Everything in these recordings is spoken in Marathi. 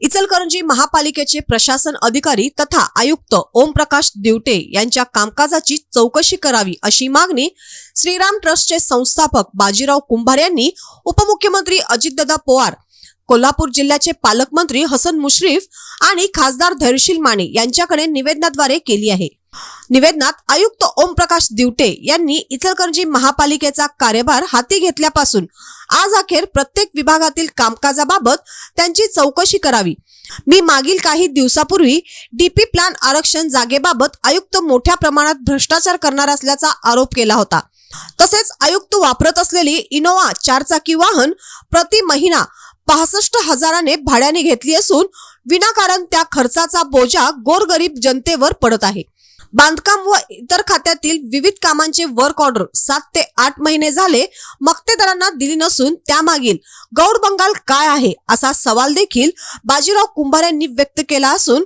इचलकरंजी महापालिकेचे प्रशासन अधिकारी तथा आयुक्त ओमप्रकाश दिवटे यांच्या कामकाजाची चौकशी करावी अशी मागणी श्रीराम ट्रस्टचे संस्थापक बाजीराव कुंभार यांनी उपमुख्यमंत्री अजितदादा पवार कोल्हापूर जिल्ह्याचे पालकमंत्री हसन मुश्रीफ आणि खासदार धैर्यशील माने यांच्याकडे निवेदनाद्वारे केली आहे. निवेदनात आयुक्त ओमप्रकाश दिवटे यांनी इचलकरंजी महापालिकेचा कार्यभार हाती घेतल्यापासून आज अखेर प्रत्येक विभागातील कामकाजाबाबत त्यांची चौकशी करावी. मी मागील काही दिवसापूर्वी डीपी प्लॅन आरक्षण जागेबाबत आयुक्त मोठ्या प्रमाणात भ्रष्टाचार करणार असल्याचा आरोप केला होता. तसेच आयुक्त वापरत असलेली इनोवा चारचाकी वाहन प्रति महिना पासष्ट हजाराने भाड्याने घेतली असून विनाकारण त्या खर्चाचा बोजा गोरगरीब जनतेवर पडत आहे. बांधकाम व इतर खात्यातील विविध कामांचे वर्क ऑर्डर सात ते आठ महिने झाले. मक्तेदारांना दिली नसून त्यामागील गौड बंगाल काय आहे असा सवाल देखील बाजीराव कुंभार यांनी व्यक्त केला असून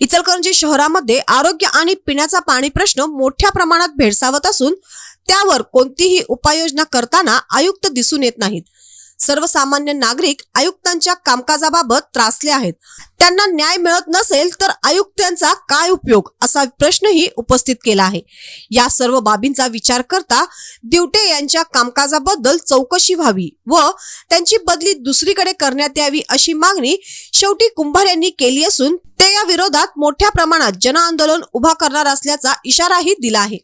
इचलकरंजी शहरामध्ये आरोग्य आणि पिण्याचा पाणी प्रश्न मोठ्या प्रमाणात भेडसावत असून त्यावर कोणतीही उपाययोजना करताना आयुक्त दिसून येत नाहीत. सर्वसामान्य नागरिक आयुक्तांच्या कामकाजाबाबत त्रासले आहेत. त्यांना न्याय मिळत नसेल तर आयुक्तांचा काय उपयोग असा प्रश्नही उपस्थित केला आहे. या सर्व बाबींचा विचार करता दिवटे यांच्या कामकाजाबद्दल चौकशी व्हावी व त्यांची बदली दुसरीकडे करण्यात यावी अशी मागणी शेवटी कुंभार यांनी केली असून ते या विरोधात मोठ्या प्रमाणात जनआंदोलन उभा करणार असल्याचा इशाराही दिला आहे.